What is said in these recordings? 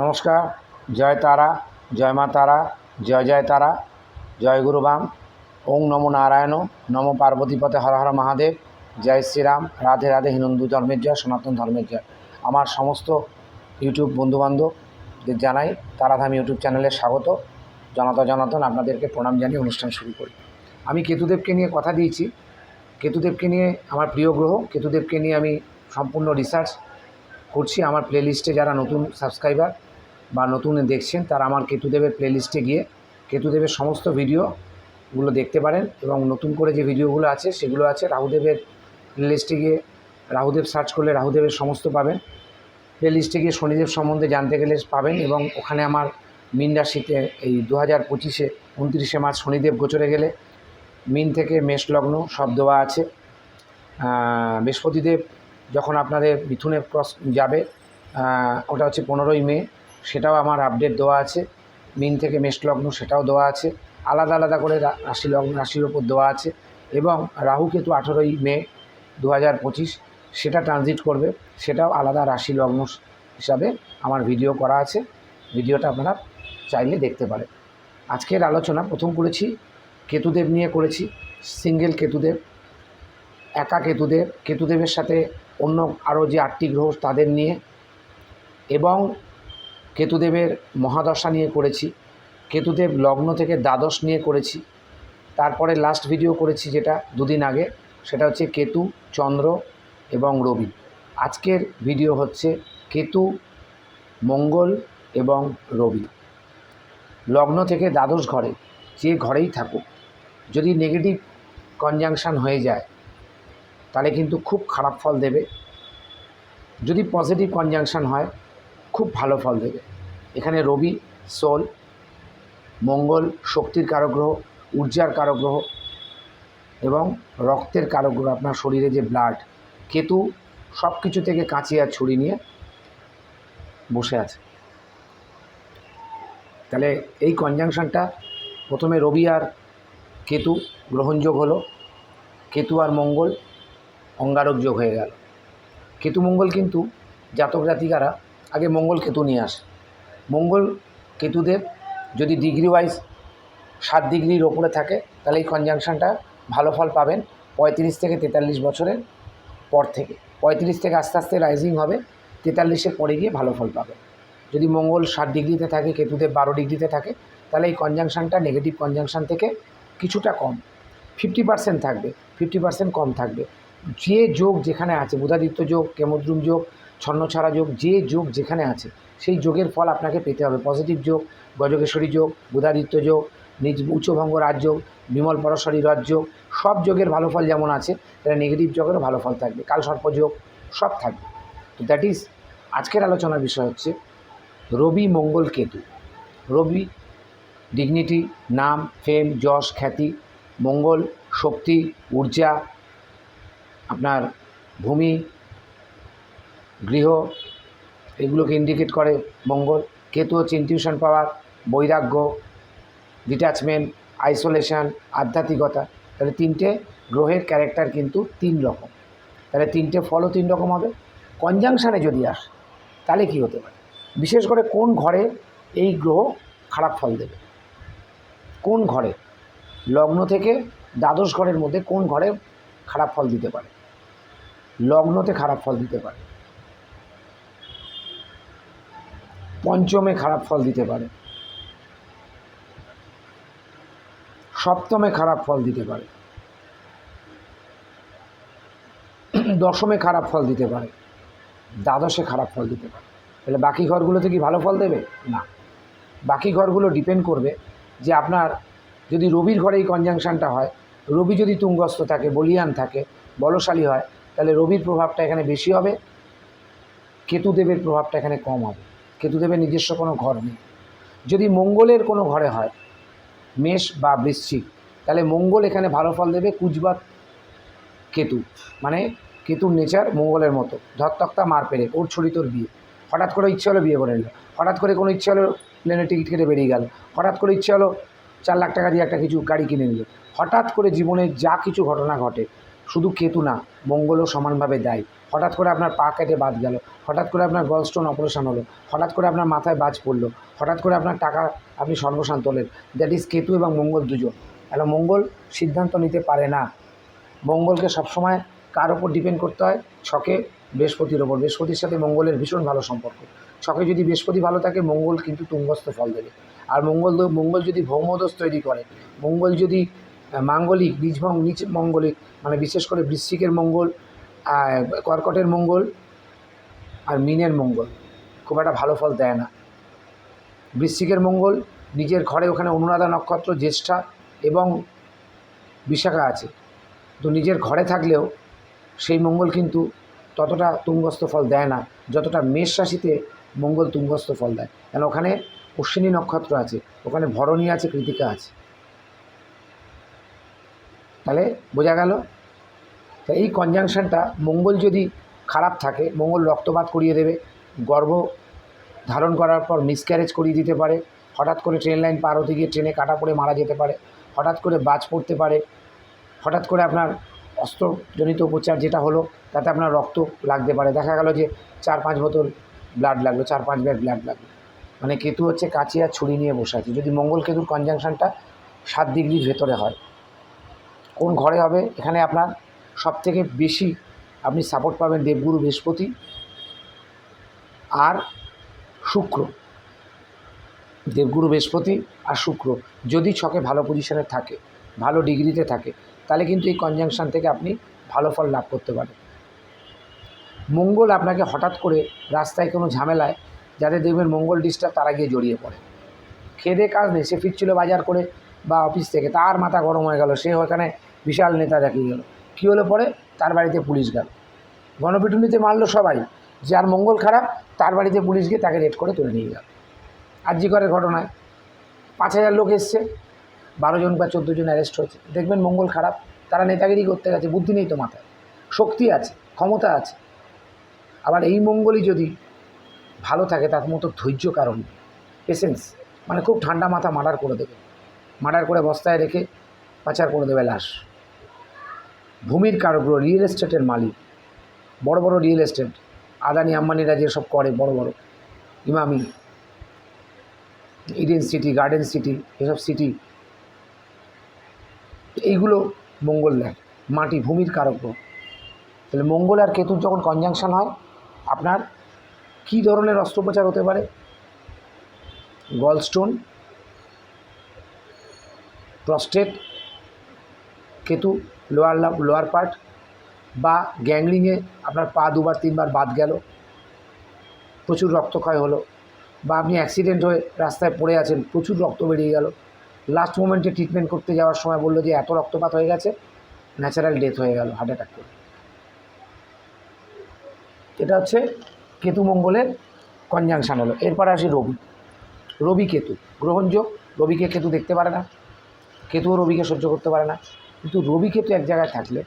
নমস্কার, জয় তারা, জয় মা তারা, জয় জয় তারা, জয় গুরু বাম, ওং নমো নারায়ণ, নমো পার্বতীপথে হর হর মহাদেব, জয় শ্রীরাম, রাধে রাধে হিন্দু ধর্মের জয়, সনাতন ধর্মের জয়। আমার সমস্ত ইউটিউব বন্ধুবান্ধবদের জানাই তারাধাম ইউটিউব চ্যানেলে স্বাগত। জনতা জনাতন আপনাদেরকে প্রণাম জানিয়ে অনুষ্ঠান শুরু করি। আমি কেতুদেবকে নিয়ে কথা দিয়েছি। কেতুদেবকে নিয়ে আমার প্রিয় গ্রহ, কেতুদেবকে নিয়ে আমি সম্পূর্ণ রিসার্চ করছি। আমার প্লেলিস্টে যারা নতুন সাবস্ক্রাইবার বা নতুন দেখছেন, তারা আমার কেতুদেবের প্লেলিস্টে গিয়ে কেতুদেবের সমস্ত ভিডিওগুলো দেখতে পারেন এবং নতুন করে যে ভিডিওগুলো আছে, সেগুলো আছে রাহুদেবের প্লেলিস্টে গিয়ে রাহুদেব সার্চ করলে রাহুদেবের সমস্ত পাবেন। প্লেলিস্টে গিয়ে শনিদেব সম্বন্ধে জানতে গেলে পাবেন এবং ওখানে আমার মিন রাশিতে এই দু হাজার পঁচিশে, উনত্রিশে মার্চ শনিদেব গোচরে গেলে মিন থেকে মেষ লগ্ন সব দেওয়া আছে। বৃহস্পতিদেব যখন আপনাদের মিথুনে ক্রস যাবে ওটা হচ্ছে পনেরোই মে সেটাও আমার আপডেট দেওয়া আছে। মিন থেকে মেষ লগ্ন সেটাও দেওয়া আছে। আলাদা আলাদা করে রাশি লগ্ন, রাশির ওপর দেওয়া আছে এবং রাহু কেতু আঠেরোই মে দু হাজার পঁচিশ সেটা ট্রানজিট করবে। সেটাও আলাদা রাশি লগ্ন হিসাবে আমার ভিডিও করা আছে। ভিডিওটা আপনারা চাইলে দেখতে পারেন। আজকের আলোচনা প্রথম করেছি কেতুদেব নিয়ে করেছি সিঙ্গেল কেতুদেব, একা কেতুদেব। কেতুদেবের সাথে অন্য আরও যে আটটি গ্রহ তাদের নিয়ে এবং কেতুদেবের মহাদশা নিয়ে করেছি, কেতুদেব লগ্ন থেকে দ্বাদশ নিয়ে করেছি, তারপরে লাস্ট ভিডিও করেছি যেটা দুদিন আগে, সেটা হচ্ছে কেতু, চন্দ্র এবং রবি। আজকের ভিডিও হচ্ছে কেতু, মঙ্গল এবং রবি। লগ্ন থেকে দ্বাদশ ঘরে, যে ঘরেই থাকুক, যদি নেগেটিভ কনজাংশন হয়ে যায়, তাহলে কিন্তু খুব খারাপ ফল দেবে। যদি পজিটিভ কনজাংশন হয় খুব ভালো ফল দেবে। এখানে রবি সোল মঙ্গল, শক্তির কারক গ্রহ ঊর্জার কারক গ্রহ এবং রক্তের কারক গ্রহ আপনার শরীরে যে ব্লাড কেতু সব কিছু থেকে কাঁচি আর ছুরি নিয়ে বসে আছে। তাহলে এই কনজাংশনটা প্রথমে রবি আর কেতু গ্রহণযোগ হলো, কেতু আর মঙ্গল অঙ্গারক যোগ হয়ে গেল। কেতু মঙ্গল কিন্তু জাতক জাতিকারা আগে মঙ্গল কেতু নিয়ে আসে। মঙ্গল কেতুদের যদি ডিগ্রি ওয়াইজ সাত ডিগ্রির ওপরে থাকে, তাহলে এই কনজাংশনটা ভালো ফল পাবেন পঁয়ত্রিশ থেকে তেতাল্লিশ বছরের পর থেকে। পঁয়ত্রিশ থেকে আস্তে আস্তে রাইজিং হবে, তেতাল্লিশের পরে গিয়ে ভালো ফল পাবেন। যদি মঙ্গল ষাট ডিগ্রিতে থাকে, কেতুদেব বারো ডিগ্রিতে থাকে, তাহলে এই কনজাংশনটা নেগেটিভ কনজাংশন থেকে কিছুটা কম। ফিফটি পার্সেন্ট থাকবে ফিফটি পার্সেন্ট কম থাকবে। যে যোগ যেখানে আছে, বুধাদিত্য যোগ, কেমদ্রুম যোগ ছন্নছাড়া যোগ, যে যোগ যেখানে আছে, সেই যোগের ফল আপনাকে পেতে হবে। পজিটিভ যোগ গজকেশ্বরী যোগ, বুধাদিত্য যোগ, নিজ উচ্চভঙ্গ রাজযোগ বিমল পরশ্বরী রাজযোগ সব যোগের ভালো ফল যেমন আছে তারা নেগেটিভ যোগেরও ভালো ফল থাকবে। কাল সর্পযোগ সব থাকবে। তো দ্যাট ইজ আজকের আলোচনার বিষয় হচ্ছে, রবি মঙ্গল কেতু। রবি ডিগনিটি নাম ফেম যশ, খ্যাতি, মঙ্গল, শক্তি, ঊর্জা, আপনার ভূমি গৃহ, এগুলোকে ইন্ডিকেট করে মঙ্গল। কেতু হচ্ছে ইনটিউশন পাওয়ার বৈরাগ্য ডিট্যাচমেন্ট আইসোলেশন আধ্যাত্মিকতা। তাহলে তিনটে গ্রহের ক্যারেক্টার কিন্তু তিন রকম। তাহলে তিনটে ফলও তিন রকম হবে। কনজাংশনে যদি আসে, তাহলে কী হতে পারে? বিশেষ করে কোন ঘরে এই গ্রহ খারাপ ফল দেবে? কোন ঘরে? লগ্ন থেকে দ্বাদশ ঘরের মধ্যে কোন ঘরে খারাপ ফল দিতে পারে? লগ্নতে খারাপ ফল দিতে পারে। পঞ্চমে খারাপ ফল দিতে পারে। সপ্তমে খারাপ ফল দিতে পারে। দশমে খারাপ ফল দিতে পারে। দ্বাদশে খারাপ ফল দিতে পারে। তাহলে বাকি ঘরগুলোতে কি ভালো ফল দেবে? না। বাকি ঘরগুলো ডিপেন্ড করবে যে আপনার যদি রবির ঘরে এই কনজাংশনটা হয়, রবি যদি তুঙ্গস্থ থাকে, বলিয়ান থাকে, বলশালী হয়, তাহলে রবির প্রভাবটা এখানে বেশি হবে কেতুদেবের প্রভাবটা এখানে কম হবে। কেতুদেবের নিজস্ব কোনো ঘর নেই। যদি মঙ্গলের কোনো ঘরে হয়, মেষ বা বৃশ্চিক, তাহলে মঙ্গল এখানে ভালো ফল দেবে কুচবাত কেতু। মানে কেতুর নেচার মঙ্গলের মতো। ধরতক্তা মার পেরে ওর ছড়ি তোর বিয়ে। হঠাৎ করে ইচ্ছে হলো বিয়ে করে নিল। হঠাৎ করে কোনো ইচ্ছে হলো প্লেনের টিকিট কেটে বেরিয়ে গেল। হঠাৎ করে ইচ্ছে হলো চার লাখ টাকা দিয়ে একটা কিছু গাড়ি কিনে নিল। হঠাৎ করে জীবনে যা কিছু ঘটনা ঘটে শুধু কেতু না, মঙ্গলও সমানভাবে দেয়। হঠাৎ করে আপনার পা কেটে বাদ গেল, হঠাৎ করে আপনার গলস্টোন অপারেশন হলো, হঠাৎ করে আপনার মাথায় বাজ পড়ল, হঠাৎ করে আপনার টাকা আপনি সর্বশান্ত হলেন। দ্যাট ইজ কেতু এবং মঙ্গল দুজন। তাহলে মঙ্গল সিদ্ধান্ত নিতে পারে না। মঙ্গলকে সবসময় কার ওপর ডিপেন্ড করতে হয়? ছকে বৃহস্পতির ওপর বৃহস্পতির সাথে মঙ্গলের ভীষণ ভালো সম্পর্ক। ছকে যদি বৃহস্পতি ভালো থাকে, মঙ্গল কিন্তু তুঙ্গস্থ ফল দেবে। আর মঙ্গল মঙ্গল যদি ভৌমদোষ তৈরি করে, মঙ্গল যদি মাঙ্গলিক, বীজভং নিচ মঙ্গলিক মানে বিশেষ করে বৃশ্চিকের মঙ্গল কর্কটের মঙ্গল, আর মিনের মঙ্গল। খুব একটা ভালো ফল দেয় না। বৃশ্চিকের মঙ্গল, নিজের ঘরে ওখানে অনুরাধা নক্ষত্র, জ্যেষ্ঠা এবং বিশাখা আছে। তো নিজের ঘরে থাকলেও সেই মঙ্গল কিন্তু ততটা তুঙ্গস্থ ফল দেয় না, যতটা মেষ রাশিতে মঙ্গল তুঙ্গস্থ ফল দেয়। কেন ওখানে অশ্বিনী নক্ষত্র আছে, ওখানে ভরণী আছে, কৃতিকা আছে। তাহলে বোঝা গেল? তা এই কনজাংশনটা মঙ্গল যদি খারাপ থাকে, মঙ্গল রক্তপাত করিয়ে দেবে, গর্ভ ধারণ করার পর মিসক্যারেজ করিয়ে দিতে পারে, হঠাৎ করে ট্রেন লাইন পার হতে গিয়ে ট্রেনে কাটা পড়ে মারা যেতে পারে, হঠাৎ করে বাজ পড়তে পারে, হঠাৎ করে আপনার অস্ত্রজনিত উপচার যেটা হলো, তাতে আপনার রক্ত লাগতে পারে। দেখা গেল যে চার পাঁচ বোতল ব্লাড লাগল, চার পাঁচ ব্যাগ ব্লাড লাগল। মানে কেতু হচ্ছে কাঁচি আর ছুরি নিয়ে বসে আছে। যদি মঙ্গল কেতুর কনজাংশনটা সাত ডিগ্রির ভেতরে হয়, কোন ঘরে হবে? এখানে আপনার সব থেকে বেশি আপনি সাপোর্ট পাবেন দেবগুরু বৃহস্পতি আর শুক্র। দেবগুরু বৃহস্পতি আর শুক্র। যদি ছকে ভালো পজিশনে থাকে, ভালো ডিগ্রিতে থাকে, তাহলে কিন্তু এই কনজাংশন থেকে আপনি ভালো ফল লাভ করতে পারেন মঙ্গল আপনাকে হঠাৎ করে রাস্তায় কোনো ঝামেলায় যাদের দেখবেন মঙ্গল ডিস্টার্ব তারা গিয়ে জড়িয়ে পড়ে। খেদে কাজ নেই, সে ফিরছিল বাজার করে বা অফিস থেকে, তার মাথা গরম হয়ে গেল, সে ওখানে বিশাল নেতা দেখিয়ে গেল। কী হলো পরে তার বাড়িতে পুলিশ গেল। গণপিটুনিতে মারলো সবাই। যার মঙ্গল খারাপ, তার বাড়িতে পুলিশ গিয়ে তাকে রেড করে তুলে নিয়ে গেল। আর্যিকরের ঘটনায়। পাঁচ হাজার লোক এসছে। বারো জন বা চোদ্দ জন অ্যারেস্ট হয়েছে। দেখবেন মঙ্গল খারাপ, তারা নেতাগিরি করতে গেছে, বুদ্ধি নেই তো মাথায়। শক্তি আছে, ক্ষমতা আছে। আবার এই মঙ্গলই যদি ভালো থাকে, তার মতো ধৈর্য কারণ পেশেন্স মানে খুব ঠান্ডা মাথা মার্ডার করে দেবে। মার্ডার করে বস্তায় রেখে পাচার করে দেবে, লাশ। ভূমির কারগ্রহ রিয়েল এস্টেটের মালিক। বড় বড় রিয়েল এস্টেট আদানি আম্বানিরা যেসব করে, বড় বড়। Emami Eden city garden city এসব সিটি এইগুলো মঙ্গল দেয়, মাটি ভূমির কারকগ্রহ তাহলে মঙ্গল আর কেতুর যখন কনজাংশন হয়, আপনার কী ধরনের অস্ত্রোপচার হতে পারে? Gallstone prostate Ketu lower lower part বা গ্যাংরিংয়ে আপনার পা দুবার, তিনবার বাদ গেল। প্রচুর রক্তক্ষয় হলো বা আপনি অ্যাক্সিডেন্ট হয়ে রাস্তায় পড়ে আছেন, প্রচুর রক্ত বেরিয়ে গেল। লাস্ট মোমেন্টে ট্রিটমেন্ট করতে যাওয়ার সময় বলল যে, এত রক্তপাত হয়ে গেছে ন্যাচারাল ডেথ হয়ে গেল হার্ট অ্যাটাক করে। এটা হচ্ছে কেতু মঙ্গলের কনজাংশন হলো। এরপরে আসি রবি। রবি কেতু, গ্রহণযোগ, রবিকে কেতু দেখতে পারে না। কেতুও রবিকে সহ্য করতে পারে না। কিন্তু রবি কেতু এক জায়গায় থাকলে,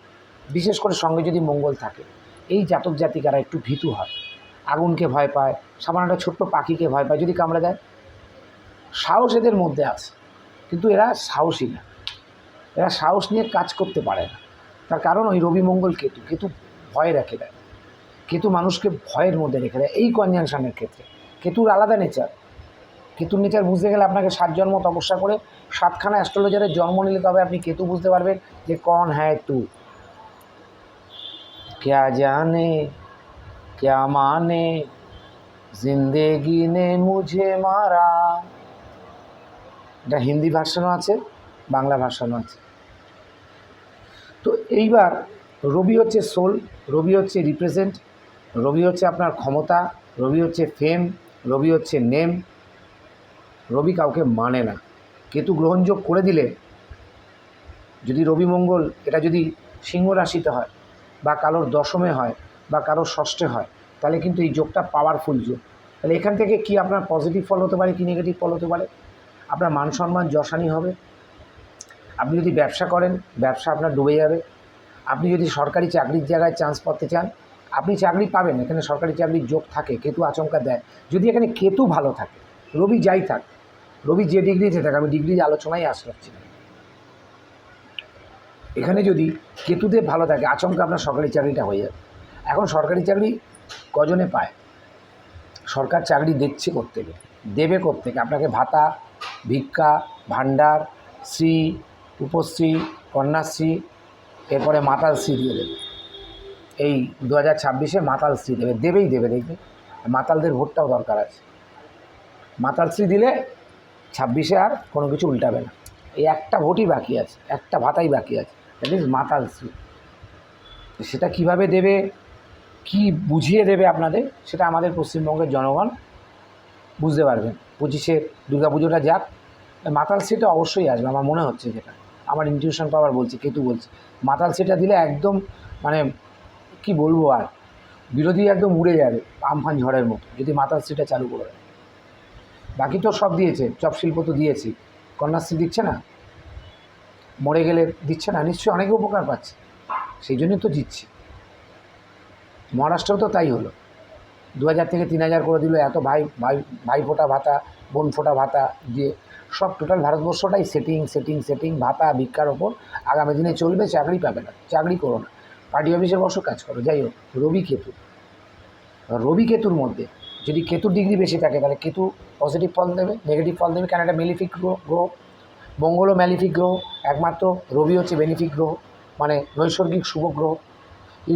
বিশেষ করে সঙ্গে যদি মঙ্গল থাকে, এই জাতক জাতিকারা একটু ভীতু হয়। আগুনকে ভয় পায়, সামান্য একটা ছোট্ট পাখিকে ভয় পায়, যদি কামড়ে দেয়। সাহস এদের মধ্যে আছে, কিন্তু এরা সাহসী না। এরা সাহস নিয়ে কাজ করতে পারে না। তার কারণ ওই রবি মঙ্গল কেতু কেতু ভয় রেখে দেয়। কেতু মানুষকে ভয়ের মধ্যে রেখে দেয়, এই কনজাংশনের ক্ষেত্রে। কেতুর আলাদা নেচার কেতুর নেচার বুঝতে গেলে আপনাকে সাত জন্ম তপস্যা করে সাতখানা অ্যাস্ট্রোলজারের জন্ম নিলে তবে আপনি কেতু বুঝতে পারবেন যে কন হ্যায় তু ক্যা জানে, ক্যা মানে জিন্দেগি নে মুঝে মারা। এটা হিন্দি ভার্সনও আছে, বাংলা ভার্সনও আছে। তো এইবার রবি হচ্ছে সোল, রবি হচ্ছে রিপ্রেজেন্ট রবি হচ্ছে আপনার ক্ষমতা, রবি হচ্ছে ফেম রবি হচ্ছে নেম রবি কাউকে মানে না। কেতু গ্রহণযোগ করে দিলে যদি রবি মঙ্গল, এটা যদি সিংহ রাশিতে হয় বা কারোর দশমে হয় বা কারোর ষষ্ঠে হয়, তাহলে কিন্তু এই যোগটা পাওয়ারফুল যোগ। তাহলে এখান থেকে কি আপনার পজিটিভ ফল হতে পারে, কি নেগেটিভ ফল হতে পারে? আপনার মান সম্মান যশানি হবে। আপনি যদি ব্যবসা করেন, ব্যবসা আপনার ডুবে যাবে। আপনি যদি সরকারি চাকরির জায়গায় চান্স পাতে চান, আপনি চাকরি পাবেন, এখানে সরকারি চাকরির যোগ থাকে, কেতু আচমকা দেয়। যদি এখানে কেতু ভালো থাকে, রবি যাই থাক রবি যে ডিগ্রিতে থাকে আমি ডিগ্রির আলোচনায় না এখানে যদি কেতুদেব ভালো থাকে, আচমকা আপনার সরকারি চাকরিটা হয়ে যাবে। এখন সরকারি চাকরি কজনে পায়? সরকার চাকরি দিচ্ছে থেকে দেবে থেকে আপনাকে ভাতা, ভিক্ষা, ভাণ্ডার শ্রী উপশ্রী কন্যাশ্রী, এরপরে মাতাল শ্রী দিয়ে দেবে। এই দু হাজার ছাব্বিশে মাতাল শ্রী দেবে, দেবেই দেবে, দেখবে। মাতালদের ভোটটাও দরকার আছে। মাতাল শ্রী দিলে ছাব্বিশে আর কোনো কিছু উল্টাবে না। এই একটা ভোটই বাকি আছে, একটা ভাতাই বাকি আছে। দ্যাট ইজ মাতাল শ্রী সেটা কীভাবে দেবে, কি বুঝিয়ে দেবে আপনাদের, সেটা আমাদের পশ্চিমবঙ্গের জনগণ বুঝতে পারবেন। পঁচিশে পুজোটা যাক, মাতাল শ্রীটা অবশ্যই আসবে, আমার মনে হচ্ছে যেটা। আমার ইনটিউশন পাওয়ার বলছে, কেতু বলছে। মাতাল শ্রীটা দিলে একদম মানে কি বলব আর, বিরোধী একদম উড়ে যাবে, আমফান ঝড়ের মতো, যদি মাতাল শ্রীটা চালু করে দেয়। বাকি তো সব দিয়েছে চপ শিল্প তো দিয়েছি। কন্যাশ্রী দিচ্ছে না, মরে গেলে দিচ্ছে না, নিশ্চয়ই অনেকে উপকার পাচ্ছে, সেই জন্যই তো দিচ্ছি। মহারাষ্ট্রেও তো তাই হলো। দু হাজার থেকে তিন হাজার করে দিল এত ভাই ভাই ভাই ফোটা ভাতা বোন ফোটা ভাতা দিয়ে সব টোটাল ভারতবর্ষটাই সেটিং সেটিং সেটিং ভাতা, ভিক্ষার ওপর আগামী দিনে চলবে, চাকরি পাবে না, চাকরি করো না। পার্টি অফিসে বসো, কাজ করো, যাই হোক রবি কেতু রবি কেতুর মধ্যে যদি কেতুর ডিগ্রি বেশি থাকে, তাহলে কেতু পজিটিভ ফল দেবে নেগেটিভ ফল দেবে, কেন এটা মেলিফিক গ্রহ গ্রহ? মঙ্গলও ম্যালিফিক গ্রহ, একমাত্র রবি হচ্ছে বেনিফিক গ্রহ মানে নৈসর্গিক শুভ গ্রহ।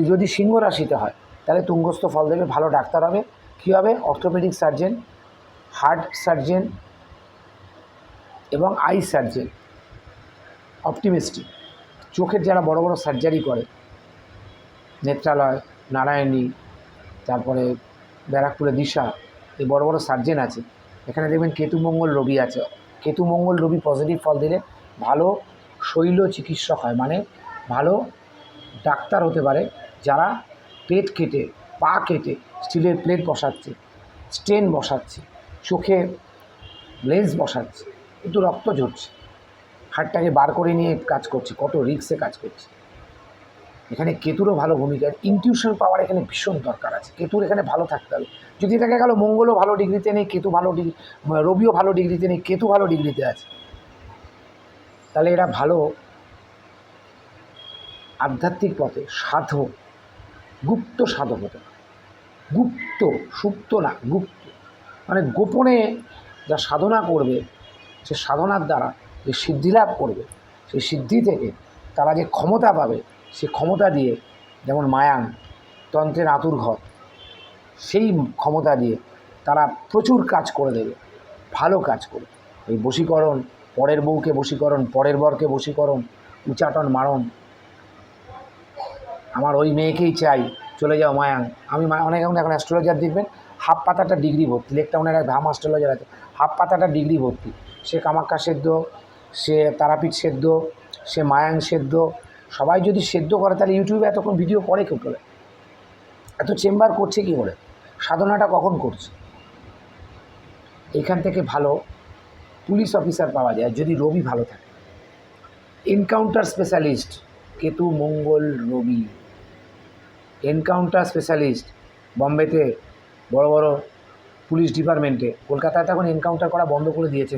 যদি সিংহ রাশিতে হয়, তাহলে তুঙ্গস্থ ফল দেবে, ভালো ডাক্তার হবে। কী হবে? অর্থোপেডিক সার্জেন হার্ট সার্জেন এবং আই সার্জেন অপটিমিস্টিক চোখের যারা বড় বড় সার্জারি করে, নেত্রালয়, নারায়ণী, তারপরে ব্যারাকপুরে দিশা, এই বড় বড় সার্জেন আছে। এখানে দেখবেন কেতুমঙ্গল রবি আছে। কেতুমঙ্গল রবি পজিটিভ ফল দিলে ভালো শৈল চিকিৎসক হয় মানে ভালো ডাক্তার হতে পারে যারা পেট কেটে, পা কেটে স্টিলের প্লেট বসাচ্ছে স্টেন বসাচ্ছে, চোখে লেন্স বসাচ্ছে কিন্তু রক্ত ঝরছে। হাড়টাকে বার করে নিয়ে কাজ করছে, কত রিক্সে কাজ করছে। এখানে কেতুরও ভালো ভূমিকা ইনটিউশন পাওয়ার এখানে ভীষণ দরকার আছে। কেতুর এখানে ভালো থাকতে হবে। যদি দেখা গেল মঙ্গলও ভালো ডিগ্রিতে নেই, কেতু ভালো ডিগ্রি রবিও ভালো ডিগ্রিতে নেই, কেতু ভালো ডিগ্রিতে আছে। তাহলে এরা ভালো আধ্যাত্মিক পথে সাধক, গুপ্ত সাধক হতে গুপ্ত, সুপ্ত না, গুপ্ত। মানে গোপনে যা সাধনা করবে, সে সাধনার দ্বারা যে সিদ্ধি লাভ করবে, সেই সিদ্ধি থেকে তারা যে ক্ষমতা পাবে সে ক্ষমতা দিয়ে, যেমন মায়াং, তন্ত্রের আতুর ঘর, সেই ক্ষমতা দিয়ে তারা প্রচুর কাজ করে দেবে, ভালো কাজ করে এই বশীকরণ, পরের বউকে বশীকরণ, পরের বরকে বশীকরণ, উচাটন, মারণ। আমার ওই মেয়েকেই চাই, চলে যাও মায়াং। আমি অনেক এখন এখন অ্যাস্ট্রোলজার দেখবেন, হাফ পাতাটা ডিগ্রি ভর্তি লেকটাউনের এক ভাম অ্যাস্ট্রোলজার আছে। হাফ পাতাটা ডিগ্রি ভর্তি। সে কামাক্কা সেদ্ধ, সে তারাপীঠ সেদ্ধ, সে মায়াং সেদ্ধ সবাই যদি সেদ্ধ করে, তাহলে ইউটিউবে এতক্ষণ ভিডিও করে কেউ করে? এত চেম্বার করছে কী করে? সাধনাটা কখন করছে? এখান থেকে ভালো পুলিশ অফিসার পাওয়া যায়, যদি রবি ভালো থাকে। Encounter specialist Ketu Mangal Rabi. Encounter specialist বম্বেতে বড় বড় পুলিশ ডিপার্টমেন্টে, কলকাতায় তখন এনকাউন্টার করা বন্ধ করে দিয়েছে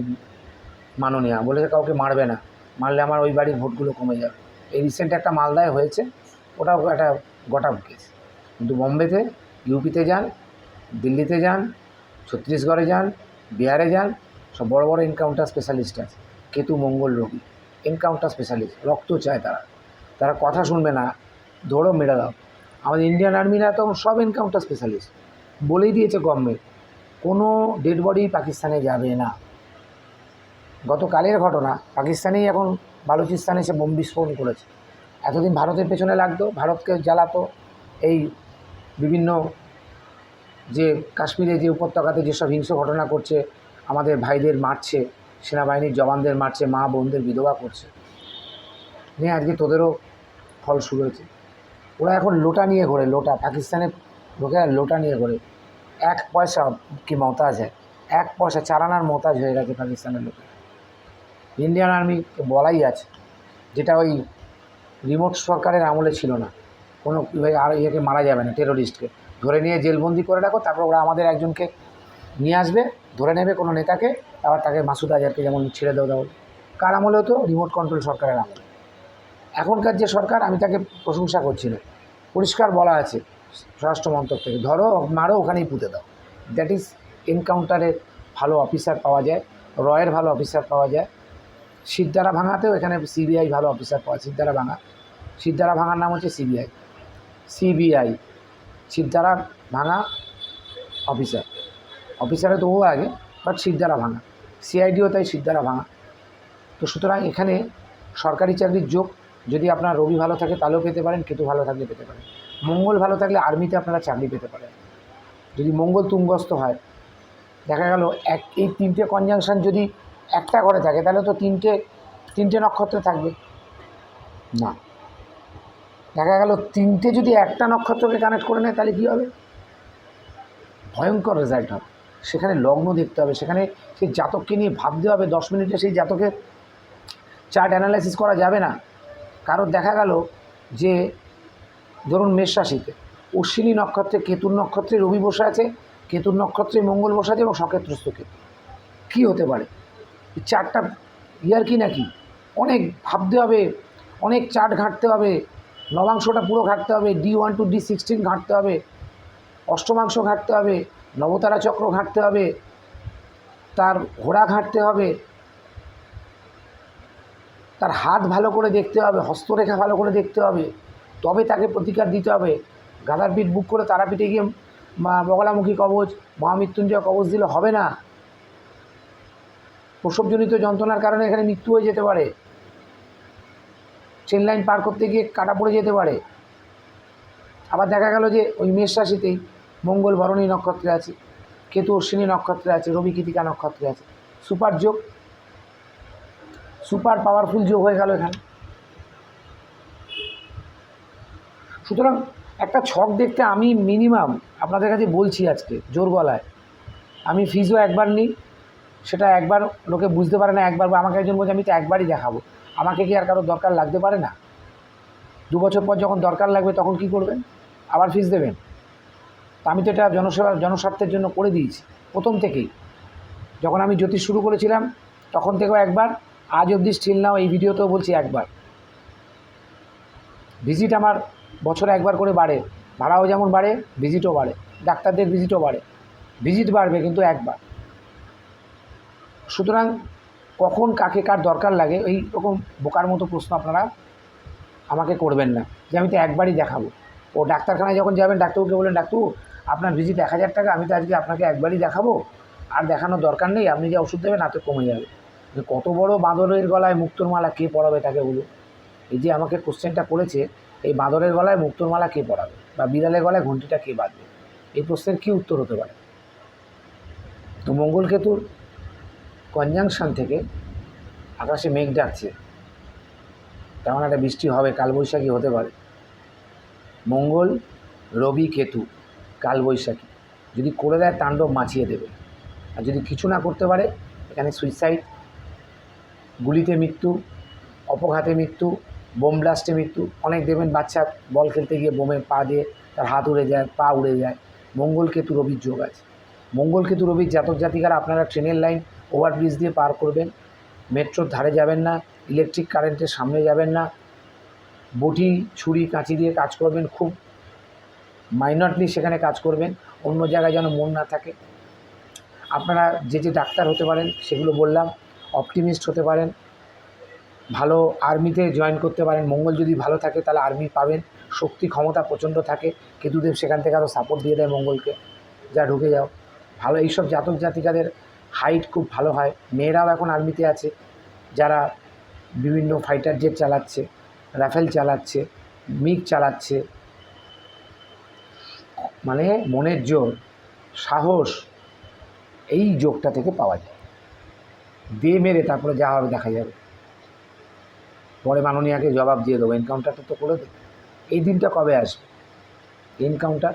মাননীয়া, বলেছে কাউকে মারবে না, মারলে আমার ওই বাড়ির ভোটগুলো কমে যাবে। এই রিসেন্ট একটা মালদায় হয়েছে, ওটাও একটা গটাপ কেস কিন্তু বম্বেতে ইউপিতে যান, দিল্লিতে যান, ছত্তিশগড়ে যান, বিহারে যান, সব বড় বড় এনকাউন্টার স্পেশালিস্ট আছে। কেতু মঙ্গল রোগী এনকাউন্টার স্পেশালিস্ট রক্ত চায় তারা। তারা কথা শুনবে না ধরো মেরে দাও। আমাদের ইন্ডিয়ান আর্মিরা তো সব এনকাউন্টার স্পেশালিস্ট বলেই দিয়েছে গভর্নমেন্ট কোনো ডেড বডি পাকিস্তানে যাবে না। গতকালের ঘটনা, পাকিস্তানেই এখন বালুচিস্তানে সে বোম বিস্ফোরণ করেছে। এতদিন ভারতের পেছনে লাগতো, ভারতকে জ্বালাতো। এই বিভিন্ন যে কাশ্মীরে যে উপত্যকাতে যেসব হিংস্র ঘটনা করছে, আমাদের ভাইদের মারছে, সেনাবাহিনীর জওয়ানদের মারছে, মা, বোনদের বিধবা করছে। নিয়ে আজকে তোদেরও ফল শুরু হয়েছে। ওরা এখন লোটা নিয়ে ঘোরে, লোটা। পাকিস্তানের লোকেরা লোটা নিয়ে ঘোরে। এক পয়সা কি মতাজ হয়? এক পয়সা চারানার মতাজ হয়ে গেছে পাকিস্তানের লোকেরা ইন্ডিয়ান আর্মিকে বলাই আছে, যেটা ওই রিমোট সরকারের আমলে ছিল না। কোনো ইয়ে- আর ইয়েকে মারা যাবে না টেরোরিস্টকে ধরে নিয়ে জেলবন্দি করে রাখো, তারপর ওরা আমাদের একজনকে নিয়ে আসবে, ধরে নেবে কোনো নেতাকে, আবার তাকে মাসুদ আজারকে যেমন ছেড়ে দেওয়া দেওয়া কার আমলে হতো রিমোট কন্ট্রোল সরকারের আমলে। এখনকার যে সরকার, আমি তাকে প্রশংসা করছি না। পরিষ্কার বলা আছে, স্বরাষ্ট্র মন্ত্রক থেকে, ধরো, মারো, ওখানেই পুঁতে দাও। দ্যাট ইজ এনকাউন্টারের ভালো অফিসার পাওয়া যায় রয়ের ভালো অফিসার পাওয়া যায়। সিদ্ধারা ভাঙাতেও এখানে সিবিআই ভালো অফিসার পাওয়া সিদ্ধারা ভাঙা সিদ্ধারা ভাঙার নাম হচ্ছে সিবিআই সিবিআই সিদ্ধারা ভাঙা অফিসার অফিসারে তো ও আগে বাট সিদ্ধারা ভাঙা সিআইডিও তাই সিদ্ধারা ভাঙা তো সুতরাং এখানে সরকারি চাকরির যোগ, যদি আপনার রবি ভালো থাকে তাহলেও পেতে পারেন, কেতু ভালো থাকলে পেতে পারেন। মঙ্গল ভালো থাকলে আর্মিতে আপনারা চাকরি পেতে পারেন। যদি মঙ্গল তুঙ্গস্ত হয়, দেখা গেল এক, এই তিনটে কনজাংশন যদি একটা ঘরে থাকে তাহলে তো তিনটে তিনটে নক্ষত্র থাকবে। না। দেখা গেল তিনটে যদি একটা নক্ষত্রকে কানেক্ট করে নেয় তাহলে কী হবে? ভয়ঙ্কর রেজাল্ট হবে। সেখানে লগ্ন দেখতে হবে সেখানে সেই জাতককে নিয়ে ভাবতে হবে দশ মিনিটে সেই জাতকের চার্ট অ্যানালাইসিস করা যাবে না। কারোর দেখা গেল যে ধরুন মেষ রাশিতে অশ্বিনী নক্ষত্রে কেতুর নক্ষত্রে রবি বসে আছে কেতুর নক্ষত্রে মঙ্গল বসে আছে এবং সকেত্রস্থ কেতু। কী হতে পারে? চারটা ইয়ার কি নাকি? অনেক ভাবতে হবে, অনেক চার্ট ঘাঁটতে হবে, নবাংশটা পুরো ঘাঁটতে হবে D one to D sixteen ঘাঁটতে হবে, অষ্টমাংশ ঘাঁটতে হবে, নবতারা চক্র ঘাঁটতে হবে, তার ঘোড়া ঘাঁটতে হবে, তার হাত ভালো করে দেখতে হবে, হস্তরেখা ভালো করে দেখতে হবে, তবে তাকে প্রতিকার দিতে হবে। গাদার পিঠ বুক করে তারাপীঠে গিয়ে বগলামুখী কবচ, মহামৃত্যুঞ্জয় কবচ দিলে হবে না। প্রসবজনিত যন্ত্রণার কারণে এখানে মৃত্যু হয়ে যেতে পারে। ট্রেন লাইন পার করতে গিয়ে কাটা পড়ে যেতে পারে। আবার দেখা গেল যে ওই মেষ রাশিতেই মঙ্গল ভরণী নক্ষত্রে আছে, কেতু, অশ্বিনী নক্ষত্রে আছে, রবি, কৃতিকা নক্ষত্রে আছে। সুপার যোগ সুপার পাওয়ারফুল যোগ হয়ে গেল এখানে। সুতরাং একটা ছক দেখতে আমি মিনিমাম আপনাদের কাছে বলছি আজকে, জোর গলায়। আমি ফিজও একবার নিই। সেটা একবার লোকে বুঝতে পারে না, একবার বা আমাকে একজন বলছে, আমি তো একবারই দেখাবো। আমাকে কি আর কারোর দরকার লাগতে পারে না? দু বছর পর যখন দরকার লাগবে তখন কি করবেন? আবার ফিস দেবেন। তা আমি তো এটা জনসেবা, জনস্বার্থের জন্য করে দিয়েছি, প্রথম থেকেই। যখন আমি জ্যোতিষ শুরু করেছিলাম, তখন থেকেও একবার, আজ অবধি স্টিল নাও এই ভিডিওতেও বলছি একবার। ভিজিট আমার বছরে একবার করে বাড়ে, ভাড়াও যেমন বাড়ে ভিজিটও বাড়ে, ডাক্তারদের ভিজিটও বাড়ে। ভিজিট বাড়বে কিন্তু একবার। সুতরাং কখন কাকে কার দরকার লাগে, এই রকম বোকার মতো প্রশ্ন আপনারা আমাকে করবেন না। যে আমি তো একবারই দেখাবো। ও ডাক্তারখানায় যখন যাবেন, ডাক্তারবাবুকে বলেন ডাক্তারবাবু, আপনার ভিজিট এক হাজার টাকা, আমি তো আজকে আপনাকে একবারই দেখাবো। আর দেখানোর দরকার নেই, আপনি যে ওষুধ দেবেন হাতে কমে যাবে। যে কত বড় বাঁদরের গলায় মুক্তোর মালা কে পরাবে তাকে বলুন। এই যে আমাকে কোশ্চেনটা করেছে, এই বাঁদরের গলায় মুক্তোর মালা কে পরাবে? বা বিড়ালের গলায় ঘন্টিটা কে বাঁধবে? এই প্রশ্নের কী উত্তর হতে পারে? তো মঙ্গল কেতুর কনজাংশন থেকে আকাশে মেঘ ডাকছে। তেমন একটা বৃষ্টি হবে, কালবৈশাখী হতে পারে। মঙ্গল, রবি, কেতু, কালবৈশাখী। যদি করে দেয়, তাণ্ডব মাছিয়ে দেবে। আর যদি কিছু না করতে পারে, এখানে সুইসাইড গুলিতে মৃত্যু, অপঘাতে মৃত্যু বোম ব্লাস্টে মৃত্যু, অনেক দেবেন বাচ্চা বল খেলতে গিয়ে বোমে পা দিয়ে তার হাত উড়ে যায়, পা উড়ে যায়। মঙ্গল, কেতু, রবির যোগ আছে। মঙ্গল, কেতু, রবির জাতক জাতিকারা আপনারা ট্রেনের লাইন ওভারব্রিজ দিয়ে পার করবেন। মেট্রোর ধারে যাবেন না, ইলেকট্রিক কারেন্টের সামনে যাবেন না। বটি, ছুরি, কাঁচি দিয়ে কাজ করবেন, খুব মাইনরলি সেখানে কাজ করবেন। অন্য জায়গায় যেন মন না থাকে। আপনারা যে যে ডাক্তার হতে পারেন, সেগুলো বললাম। অপটিমিস্ট হতে পারেন। ভালো আর্মিতে জয়েন করতে পারেন। মঙ্গল যদি ভালো থাকে, তাহলে আর্মি পাবেন। শক্তি, ক্ষমতা প্রচণ্ড থাকে। কেতুদেব সেখান থেকে আরও সাপোর্ট দিয়ে দেয় মঙ্গলকে। যা ঢুকে যাও। ভালো, এইসব জাতক জাতিকাদের হাইট খুব ভালো হয়। মেয়েরাও এখন আর্মিতে আছে। যারা বিভিন্ন ফাইটার জেট চালাচ্ছে রাফেল চালাচ্ছে মিগ চালাচ্ছে মানে মনের জোর, সাহস, এই যোগটা থেকে পাওয়া যায়। দিয়ে মেরে তারপরে যা হবে দেখা যাবে। পরে মাননীয়াকে জবাব দিয়ে দেবো। এনকাউন্টারটা তো করে দেবো এই দিনটা কবে আসবে? এনকাউন্টার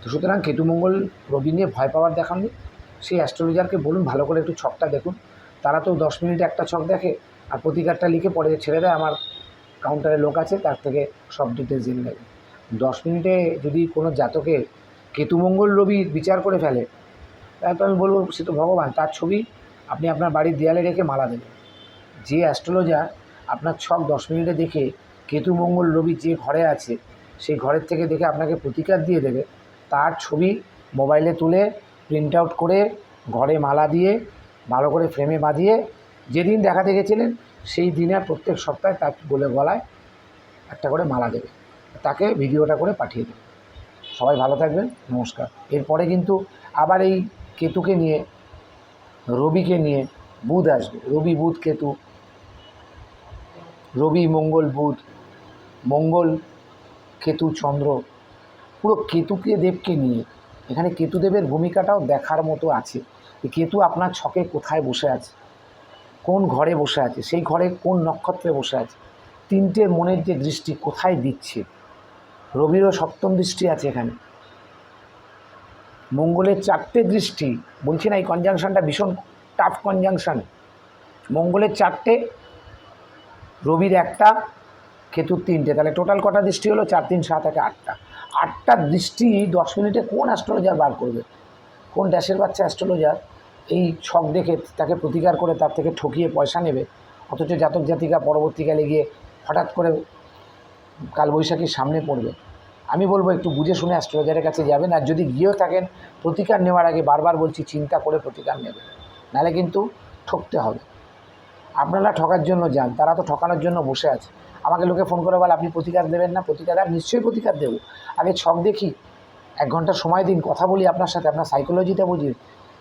তো সুতরাং কেতুমঙ্গল রবি নিয়ে ভয় পাওয়ার দেখাননি সেই অ্যাস্ট্রোলজারকে বলুন, ভালো করে একটু ছকটা দেখুন। তারা তো দশ মিনিটে একটা ছক দেখে আর প্রতিকারটা লিখে পরে ছেড়ে দেয়, আমার কাউন্টারে লোক আছে, তার থেকে সব ডিটেলস জেনে নেবে। দশ মিনিটে যদি কোনো জাতকে কেতুমঙ্গল রবি বিচার করে ফেলে, তাহলে তো আমি বলব, সে তো ভগবান, তার ছবি আপনি আপনার বাড়ির দেয়ালে রেখে মালা দেবেন। যে অ্যাস্ট্রোলজার আপনার ছক দশ মিনিটে দেখে কেতুমঙ্গল রবি যে ঘরে আছে, সেই ঘরের থেকে দেখে আপনাকে প্রতিকার দিয়ে দেবে তার ছবি মোবাইলে তুলে প্রিন্ট আউট করে ঘরে মালা দিয়ে, ভালো করে ফ্রেমে বাঁধিয়ে যেদিন দেখাতে গেছিলেন, সেই দিনে প্রত্যেক সপ্তাহে তার বলে গলায় একটা করে মালা দেবে। তাকে ভিডিওটা করে পাঠিয়ে দেবে। সবাই ভালো থাকবেন, নমস্কার। এরপরে কিন্তু আবার এই কেতুকে নিয়ে, রবিকে নিয়ে বুধ আসবে। রবি বুধ, কেতু। রবি, মঙ্গল বুধ। মঙ্গল, কেতু, চন্দ্র পুরো কেতুকে দেবকে নিয়ে। এখানে কেতুদেবের ভূমিকাটাও দেখার মতো আছে। কেতু আপনার ছকে কোথায় বসে আছে? কোন ঘরে বসে আছে? সেই ঘরে কোন নক্ষত্রে বসে আছে? তিনটে মনের যে দৃষ্টি কোথায় দিচ্ছে? রবিরও সপ্তম দৃষ্টি আছে এখানে। মঙ্গলের চারটে দৃষ্টি। বলছি না, এই কনজাংশনটা ভীষণ টাফ কনজাংশন মঙ্গলের চারটে, রবির একটা, কেতুর তিনটে। তাহলে টোটাল কটা দৃষ্টি হলো? চার, তিন, সাত, একে আটটা। আটটা দৃষ্টি দশ মিনিটে কোন অ্যাস্ট্রোলজার বার করবে? কোন ড্যাশের বাচ্চা অ্যাস্ট্রোলজার এই ছক দেখে তাকে প্রতিকার করে তার থেকে ঠকিয়ে পয়সা নেবে? অথচ জাতক জাতিকা পরবর্তীকালে গিয়ে হঠাৎ করে কালবৈশাখীর সামনে পড়বে। আমি বলব একটু বুঝে শুনে অ্যাস্ট্রোলজারের কাছে যাবেন আর যদি গিয়েও থাকেন, প্রতিকার নেওয়ার আগে বারবার বলছি চিন্তা করে প্রতিকার নেবে নাহলে কিন্তু ঠকতে হবে। আপনারা ঠকার জন্য যান, তারা তো ঠকানোর জন্য বসে আছে। আমাকে লোকে ফোন করে বলে, আপনি প্রতিকার দেবেন না? প্রতিকার আর নিশ্চয়ই প্রতিকার দেবো। আগে ছক দেখি, এক ঘণ্টা সময় দিন, কথা বলি আপনার সাথে। আপনার সাইকোলজিটা বুঝি।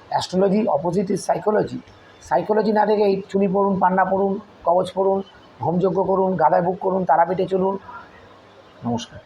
Astrology opposite is psychology psychology না দেখে চুনি পড়ুন, পান্না পড়ুন কবচ পড়ুন, হোমযজ্ঞ করুন, গাদায় বুক করুন, তারাপীঠে চলুন। নমস্কার।